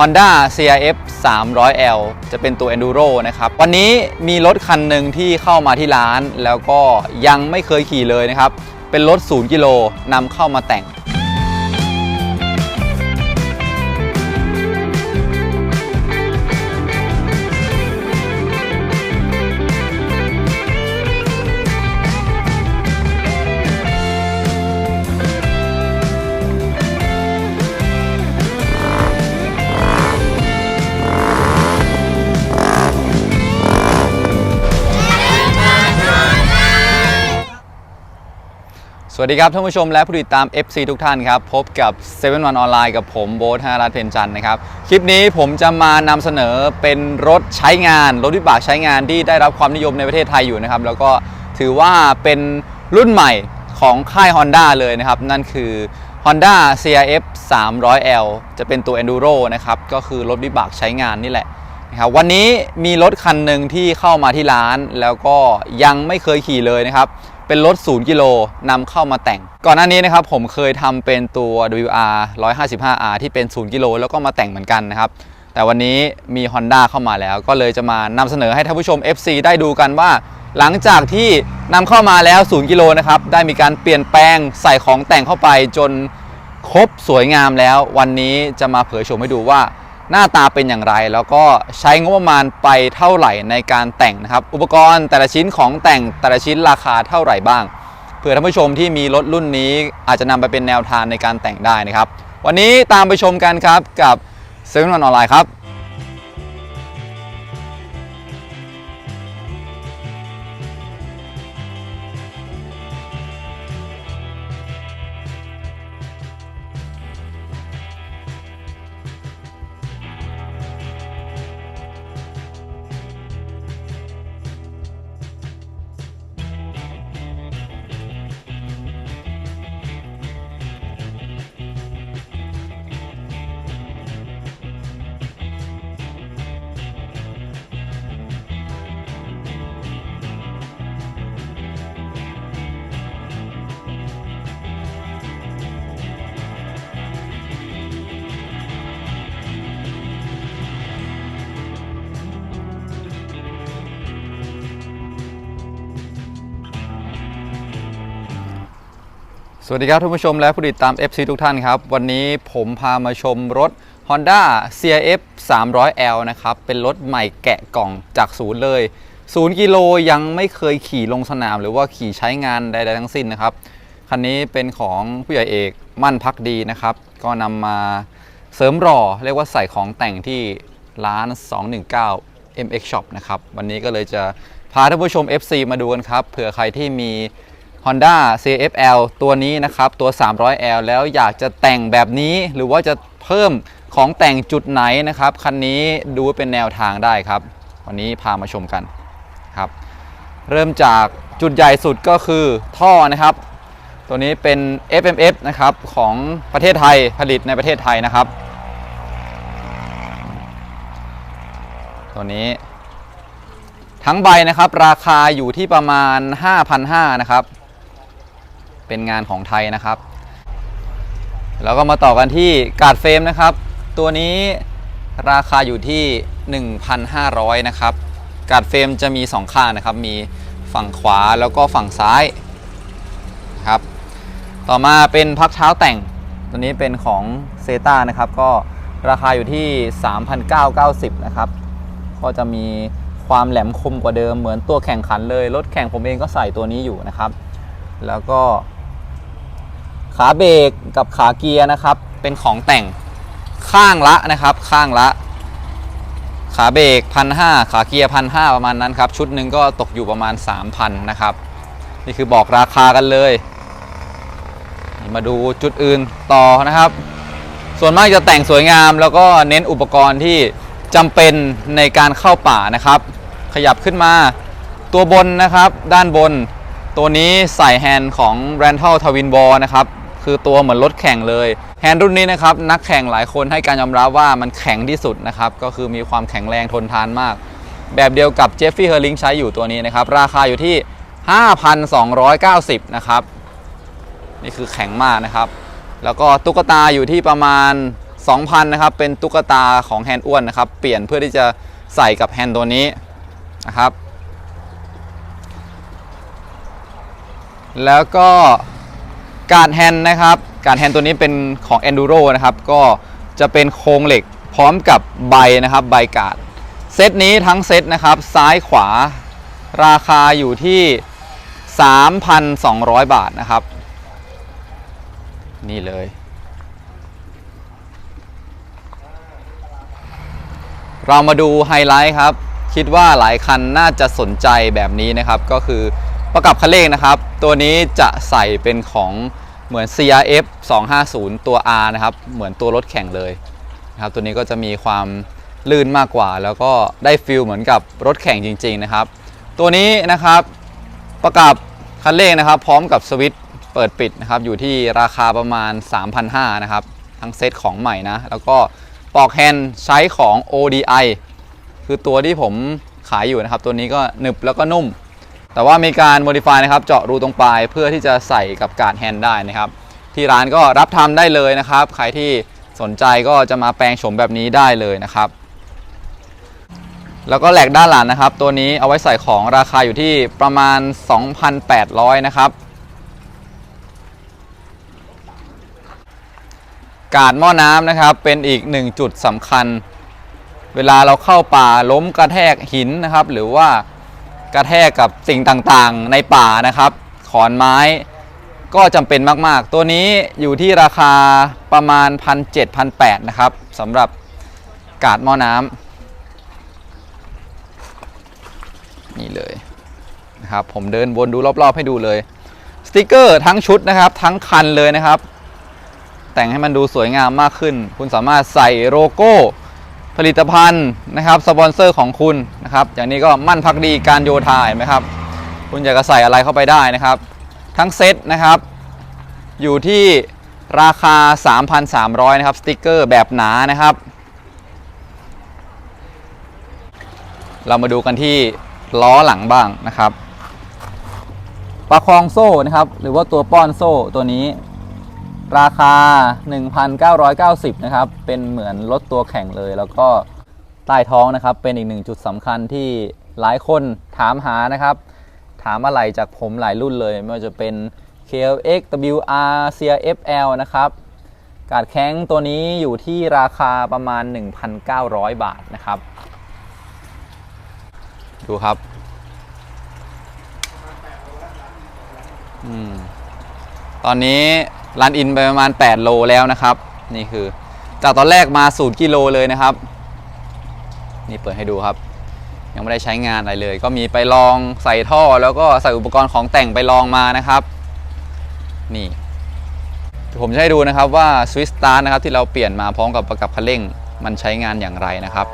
Honda CRF 300L จะเป็นตัว Enduro นะครับ วันนี้มีรถคันหนึ่งที่เข้ามาที่ร้าน แล้วก็ยังไม่เคยขี่เลยนะครับ เป็นรถ 0 กิโลนำเข้ามาแต่ง สวัสดีครับท่านผู้ชมและผู้ติดตาม FC ทุกท่านครับ พบกับ7 1 1ออนไลน์กับผมโบ๊ทธนรัตน์เพนจันทร์นะครับ คลิปนี้ผมจะมานำเสนอเป็นรถใช้งาน รถวิบากใช้งานที่ได้รับความนิยมในประเทศไทยอยู่นะครับ แล้วก็ถือว่าเป็นรุ่นใหม่ของค่าย Honda เลยนะครับ นั่นคือ Honda CRF 300L จะเป็นตัว Enduro นะครับ ก็คือรถวิบากใช้งานนี่แหละนะครับวันนี้มีรถคันหนึ่งที่เข้ามาที่ร้าน แล้วก็ยังไม่เคยขี่เลยนะครับ เป็นรถ 0 กิโลนำเข้ามาแต่ง ก่อนหน้านี้นะครับผมเคยทำเป็นตัว WR 155R ที่เป็น 0 กิโลแล้วก็มาแต่งเหมือนกันนะครับ แต่วันนี้มี Honda เข้ามาแล้ว ก็เลยจะมานำเสนอให้ท่านผู้ชม FC ได้ดูกันว่า หลังจากที่นำเข้ามาแล้ว 0 กิโลนะครับ ได้มีการเปลี่ยนแปลงใส่ของแต่งเข้าไปจนครบสวยงามแล้ว วันนี้จะมาเผยโฉมให้ดูว่า หน้าตาเป็นอย่างไร แล้วก็ใช้งบประมาณไปเท่าไหร่ในการแต่งนะครับ อุปกรณ์แต่ละชิ้นของแต่งแต่ละชิ้นราคาเท่าไหร่บ้าง เผื่อท่านผู้ชมที่มีรถรุ่นนี้อาจจะนำไปเป็นแนวทางในการแต่งได้นะครับ วันนี้ตามไปชมกันครับกับเซ็นทรันออนไลน์ครับ สวัสดีครับท่านผู้ชมและผู้ติดตาม FC ทุกท่านครับ วันนี้ผมพามาชมรถ Honda CRF 300L นะครับ เป็นรถใหม่แกะกล่องจากศูนย์เลย 0 กิโลยังไม่เคยขี่ลงสนาม หรือว่าขี่ใช้งานใดๆทั้งสิ้นนะครับ คันนี้เป็นของผู้ใหญ่เอกมั่นพักดีนะครับ ก็นำมาเสริมหล่อเรียกว่าใส่ของแต่งที่ร้าน 219 MX Shop นะครับ วันนี้ก็เลยจะพาท่านผู้ชม FC มาดูกันครับเผื่อใครที่มี Honda CFL ตัวนี้นะครับ ตัว 300L แล้วอยากจะแต่งแบบนี้ หรือว่าจะเพิ่มของแต่งจุดไหนนะครับ คันนี้ดูเป็นแนวทางได้ครับ วันนี้พามาชมกันครับ เริ่มจากจุดใหญ่สุดก็คือท่อนะครับ ตัวนี้เป็น FMF นะครับของประเทศไทยผลิตในประเทศไทยนะครับ ตัวนี้ทั้งใบนะครับ ราคาอยู่ที่ประมาณ 5,500นะครับ เป็นงานของไทยนะครับแล้วก็มาต่อกันที่การ์ดเฟรมนะครับ ตัวนี้ราคาอยู่ที่ 1,500 นะครับ การ์ดเฟรมจะมี 2 ข้างนะครับ มีฝั่งขวาแล้วก็ฝั่งซ้ายครับ ต่อมาเป็นพักเท้าแต่ง ตัวนี้เป็นของเซตานะครับ ก็ราคาอยู่ที่ 3,990 นะครับ ก็จะมีความแหลมคมกว่าเดิมเหมือนตัวแข่งขันเลย รถแข่งผมเองก็ใส่ตัวนี้อยู่นะครับ แล้วก็ ขาเบรกกับขาเกียร์นะครับ เป็นของแต่งข้างละนะครับ ข้างละ ขาเบรกพันห้าขาเกียร์พันห้าประมาณนั้นครับ ชุดหนึ่งก็ตกอยู่ประมาณ 3,000นะครับ นี่คือบอกราคากันเลย มาดูจุดอื่นต่อนะครับ ส่วนมากจะแต่งสวยงาม แล้วก็เน้นอุปกรณ์ที่จำเป็นในการเข้าป่านะครับ ขยับขึ้นมาตัวบนนะครับ ด้านบนตัวนี้ใส่แฮนด์ของ r a n t a l Twin Ball นะครับ คือตัวเหมือนรถแข่งเลยแฮนด์รุ่นนี้นะครับนักแข่งหลายคนให้การยอมรับว่ามันแข็งที่สุดนะครับก็คือมีความแข็งแรงทนทานมาก แบบเดียวกับเจฟฟี่เฮอร์ลิงใช้อยู่ตัวนี้นะครับราคาอยู่ที่ 5,290นะครับนี่คือแข็งมากนะครับ แล้วก็ตุ๊กตาอยู่ที่ประมาณ 2,000นะครับเป็นตุ๊กตาของแฮนด์อ้วนนะครับเปลี่ยนเพื่อที่จะใส่กับแฮนด์ตัวนี้นะครับแล้วก็ การแฮนด์นะครับการแฮนด์ตัวนี้เป็นของ Enduro นะครับก็จะเป็นโครงเหล็กพร้อมกับใบนะครับใบกาดเซตนี้ทั้งเซตนะครับซ้ายขวาราคาอยู่ที่ 3,200 บาทนะครับ นี่เลย เรามาดูไฮไลท์ครับ คิดว่าหลายคันน่าจะสนใจแบบนี้นะครับก็คือ ประกับคันเร่งนะครับ ตัวนี้จะใส่เป็นของเหมือน CRF 250 ตัว R นะครับ เหมือนตัวรถแข่งเลยนะครับ ตัวนี้ก็จะมีความลื่นมากกว่า แล้วก็ได้ฟิลเหมือนกับรถแข่งจริง ๆ นะครับ ตัวนี้นะครับประกับคันเร่งนะครับ พร้อมกับสวิตช์เปิดปิดนะครับ อยู่ที่ราคาประมาณ 3,500นะครับ ทั้งเซตของใหม่นะ แล้วก็ปลอกแฮนด์ใช้ของ ODI คือตัวที่ผมขายอยู่นะครับ ตัวนี้ก็หนึบแล้วก็นุ่ม แต่ว่ามีการ modify นะครับเจาะรูตรงปลายเพื่อที่จะใส่กับการแฮนด์ได้นะครับ ที่ร้านก็รับทำได้เลยนะครับ ใครที่สนใจก็จะมาแปลงโฉมแบบนี้ได้เลยนะครับ แล้วก็แหลกด้านหลังนะครับ ตัวนี้เอาไว้ใส่ของราคาอยู่ที่ประมาณ 2,800 นะครับการหม้อน้ำนะครับเป็นอีกหนึ่งจุดสำคัญ เวลาเราเข้าป่าล้มกระแทกหินนะครับ หรือว่า กระแทกกับสิ่งต่างๆ ในป่านะครับ ขอนไม้ก็จำเป็นมากๆ ตัวนี้อยู่ที่ราคาประมาณ 1,700-1,800นะครับสำหรับกาดหม้อน้ำนี่เลยนะครับผมเดินวนดูรอบๆให้ดูเลย สติกเกอร์ทั้งชุดนะครับ ทั้งคันเลยนะครับ แต่งให้มันดูสวยงามมากขึ้น คุณสามารถใส่โลโก้ ผลิตภัณฑ์นะครับสปอนเซอร์ของคุณนะครับอย่างนี้ก็มั่นพักดีการโยธาเห็นไหมครับ คุณอยากจะใส่อะไรเข้าไปได้นะครับ ทั้งเซตนะครับ อยู่ที่ราคา 3,300 นะครับสติกเกอร์แบบหนานะครับ เรามาดูกันที่ล้อหลังบ้างนะครับประคองโซ่นะครับ หรือว่าตัวป้อนโซ่ตัวนี้ ราคา 1,990 นะครับ เป็นเหมือนรถตัวแข่งเลย แล้วก็ใต้ท้องนะครับ เป็นอีกหนึ่งจุดสำคัญที่หลายคนถามหานะครับ ถามอะไรจากผมหลายรุ่นเลย ไม่ว่าจะเป็น KLX WR CRFL นะครับ กาดแข้งตัวนี้อยู่ที่ราคาประมาณ 1,900 บาทนะครับ ดูครับ อืม ตอนนี้ รันอินไปประมาณ 8 โลแล้วนะครับ นี่คือ จากตอนแรกมา0กิโลเลยนะครับ นี่เปิดให้ดูครับ ยังไม่ได้ใช้งานอะไรเลย ก็มีไปลองใส่ท่อแล้วก็ใส่อุปกรณ์ของแต่งไปลองมานะครับ นี่ผมจะให้ดูนะครับว่า Swiss Start นะครับที่เราเปลี่ยนมาพร้อมกับประกับคันเร่งมันใช้งานอย่างไรนะครับ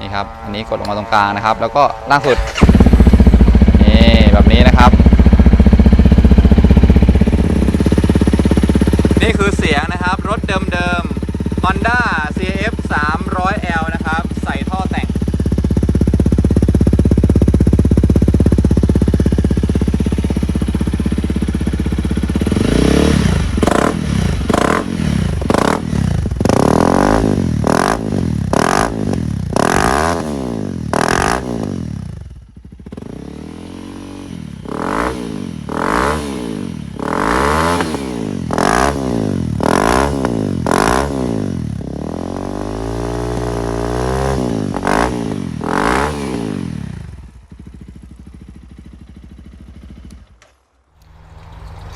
นี่ครับ อันนี้กดลงมาตรงกลางนะครับ แล้วก็ล่างสุดนี่แบบนี้นะครับ นี่คือเสียงนะครับ รถเดิมๆ Honda CF 300L นะครับ ใส่ท่อแต่ง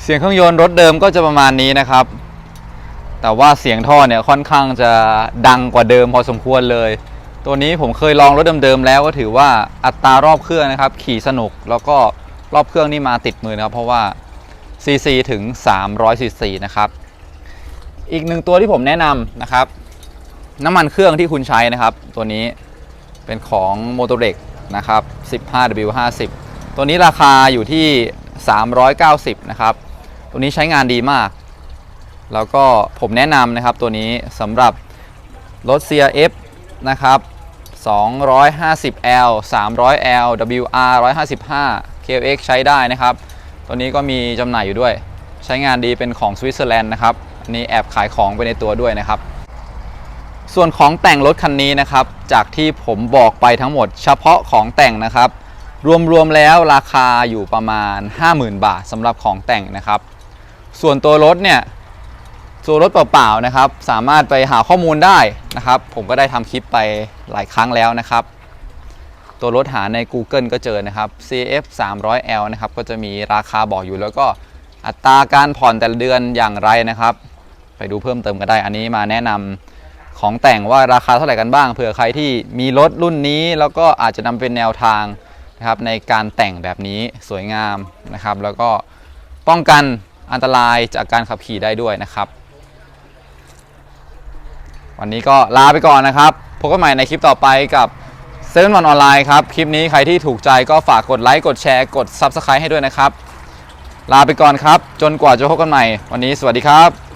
เสียงเครื่องยนต์รถเดิมก็จะประมาณนี้นะครับ แต่ว่าเสียงท่อเนี่ยค่อนข้างจะดังกว่าเดิมพอสมควรเลย ตัวนี้ผมเคยลองรถเดิมๆแล้วก็ถือว่าอัตรารอบเครื่องนะครับ ขี่สนุกแล้วก็รอบเครื่องนี่มาติดมือนะครับ เพราะว่า CC ถึง300 CC นะครับ อีกหนึ่งตัวที่ผมแนะนำนะครับ น้ำมันเครื่องที่คุณใช้นะครับ ตัวนี้เป็นของ m o t o r e x นะครับ 15W50 ตัวนี้ราคาอยู่ที่ 390 นะครับ ตัวนี้ใช้งานดีมาก แล้วก็ผมแนะนำนะครับตัวนี้สำหรับรถ CRF นะครับ 250L 300L WR 155 KX ใช้ได้นะครับ ตัวนี้ก็มีจำหน่ายอยู่ด้วย ใช้งานดีเป็นของสวิตเซอร์แลนด์นะครับอันนี้แอบขายของไปในตัวด้วยนะครับ ส่วนของแต่งรถคันนี้นะครับ จากที่ผมบอกไปทั้งหมดเฉพาะของแต่งนะครับ รวมๆแล้วราคาอยู่ประมาณ 50,000 บาทสำหรับของแต่งนะครับ ส่วนตัวรถเนี่ยตัวรถเปล่าๆนะครับ สามารถไปหาข้อมูลได้นะครับ ผมก็ได้ทำคลิปไปหลายครั้งแล้วนะครับ ตัวรถหาใน Google ก็เจอนะครับ CF 300L นะครับ ก็จะมีราคาบอกอยู่แล้วก็อัตราการผ่อนแต่ละเดือนอย่างไรนะครับ ไปดูเพิ่มเติมก็ได้อันนี้มาแนะนำของแต่งว่าราคาเท่าไหร่กันบ้างเผื่อใครที่มีรถรุ่นนี้ แล้วก็อาจจะนำเป็นแนวทางนะครับในการแต่งแบบนี้สวยงามนะครับ แล้วก็ป้องกัน อันตรายจากการขับขี่ได้ด้วยนะครับ วันนี้ก็ลาไปก่อนนะครับพบกันใหม่ในคลิปต่อไปกับเซเว่นวันออนไลน์ครับ คลิปนี้ใครที่ถูกใจก็ฝากกดไลค์กดแชร์กด Subscribe ให้ด้วยนะครับ ลาไปก่อนครับ จนกว่าจะพบกันใหม่ วันนี้สวัสดีครับ